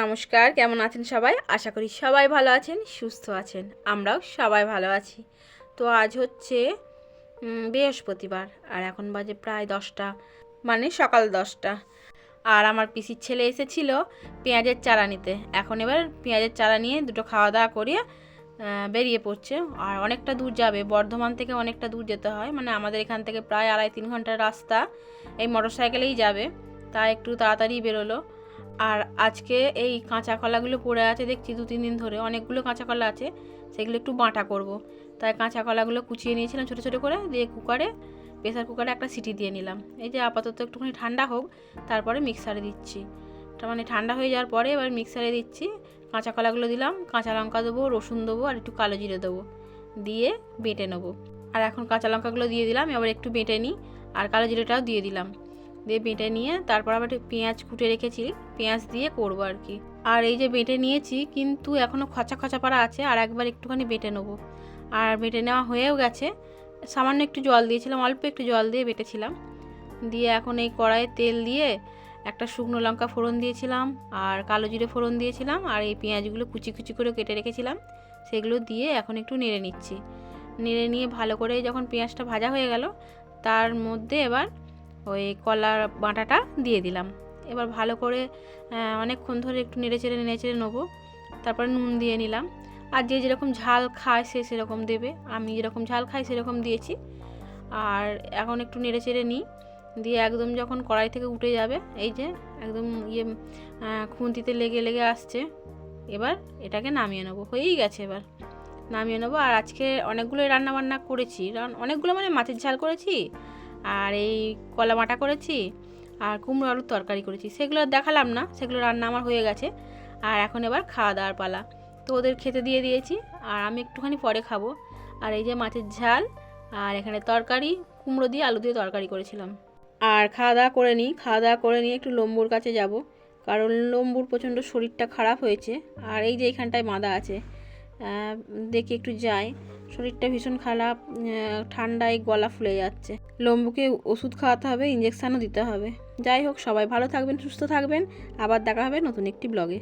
নমস্কার, কেমন আছেন সবাই? আশা করি সবাই ভালো আছেন, সুস্থ আছেন। আমরাও সবাই ভালো আছি। তো আজ হচ্ছে বৃহস্পতিবার, আর এখন বাজে প্রায় দশটা মানে সকাল দশটা। আর আমার পিসির ছেলে এসেছিল পেঁয়াজের চারা নিতে। এখন এবার পেঁয়াজের চারা নিয়ে দুটো খাওয়া দাওয়া করিয়ে বেরিয়ে পড়ছে। আর অনেকটা দূর যাবে, বর্ধমান থেকে অনেকটা দূর যেতে হয়। মানে আমাদের এখান থেকে প্রায় আড়াই তিন ঘণ্টার রাস্তা। এই মোটর সাইকেলেই যাবে। তাই একটু তাড়াতাড়ি বেরোলো। আর আজকে এই কাঁচা কলাগুলো পড়ে আছে, দেখছি দু তিন দিন ধরে। অনেকগুলো কাঁচা কলা আছে, সেগুলো একটু বাঁটা করব। তাই কাঁচা কলাগুলো কুচিয়ে নিয়েছিলাম ছোটো ছোটো করে, দিয়ে কুকারে, প্রেসার কুকারে একটা সিটি দিয়ে নিলাম। এই যে আপাতত একটুখানি ঠান্ডা হোক, তারপরে মিক্সারে দিচ্ছি। তার মানে ঠান্ডা হয়ে যাওয়ার পরে এবার মিক্সারে দিচ্ছি কাঁচা কলাগুলো দিলাম, কাঁচা লঙ্কা দেবো, রসুন দেবো, আর একটু কালো জিরে দেবো, দিয়ে বেটে নেব। আর এখন কাঁচা লঙ্কাগুলো দিয়ে দিলাম, এবার একটু বেটে নিই, আর কালো জিরেটাও দিয়ে দিলাম। দিয়ে বেটে নিয়ে তারপর আবার পেঁয়াজ কুটে রেখেছি, পেঁয়াজ দিয়ে করব আর কি। আর এই যে বেটে নিয়েছি, কিন্তু এখনও খচা খচা পাড়া আছে, আর একবার একটুখানি বেটে নেব। আর বেটে নেওয়া হয়েও গেছে। সামান্য একটু জল দিয়েছিলাম, অল্প একটু জল দিয়ে বেটেছিলাম। দিয়ে এখন এই কড়াইয়ে তেল দিয়ে একটা শুকনো লঙ্কা ফোড়ন দিয়েছিলাম, আর কালো জিরে ফোড়ন দিয়েছিলাম, আর এই পেঁয়াজগুলো কুচি কুচি করে কেটে রেখেছিলাম। সেগুলো দিয়ে এখন একটু নেড়ে নিচ্ছি। নেড়ে নিয়ে ভালো করে যখন পেঁয়াজটা ভাজা হয়ে গেল, তার মধ্যে এবার ওই কলার বাঁটাটা দিয়ে দিলাম। এবার ভালো করে অনেকক্ষণ ধরে একটু নেড়ে চেড়ে নেড়ে চেড়ে নেব। তারপরে নুন দিয়ে নিলাম। আর যে যেরকম ঝাল খায় সে সেরকম দেবে। আমি যেরকম ঝাল খাই সেরকম দিয়েছি। আর এখন একটু নেড়ে চেড়ে নিই। দিয়ে একদম যখন কড়াই থেকে উঠে যাবে, এই যে একদম ইয়ে খুন্তিতে লেগে লেগে আসছে, এবার এটাকে নামিয়ে নেব। হয়েই গেছে এবার। নামিয়ে নেব। আর আজকে অনেকগুলোই রান্না বান্না করেছি অনেকগুলো মানে মাছের ঝাল করেছি। আর এই কলা মাটা করেছি আর কুমড়ো আলুর তরকারি করেছি। সেগুলো দেখালাম না, সেগুলো রান্না আমার হয়ে গেছে। আর এখন এবার খাওয়া দাওয়ার পালা। তো ওদের খেতে দিয়ে দিয়েছি, আর আমি একটুখানি পরে খাব। আর এই যে মাছের ঝাল, আর এখানে তরকারি, কুমড়ো দিয়ে আলু দিয়ে তরকারি করেছিলাম। আর খাওয়া দাওয়া করে নিই, খাওয়া দাওয়া করে নিয়ে একটু লম্বুর কাছে যাব। কারণ লম্বুর প্রচণ্ড শরীরটা খারাপ হয়েছে। আর এই যে এইখানটায় মাদা আছে দেখি একটু যাই। শরীরটা ভীষণ খারাপ ঠান্ডায় গলা ফুলে যাচ্ছে। লম্বুকে ওষুধ খাওয়াতে হবে ইঞ্জেকশানও দিতে হবে। যাই হোক, সবাই ভালো থাকবেন, সুস্থ থাকবেন। আবার দেখা হবে নতুন একটি ব্লগে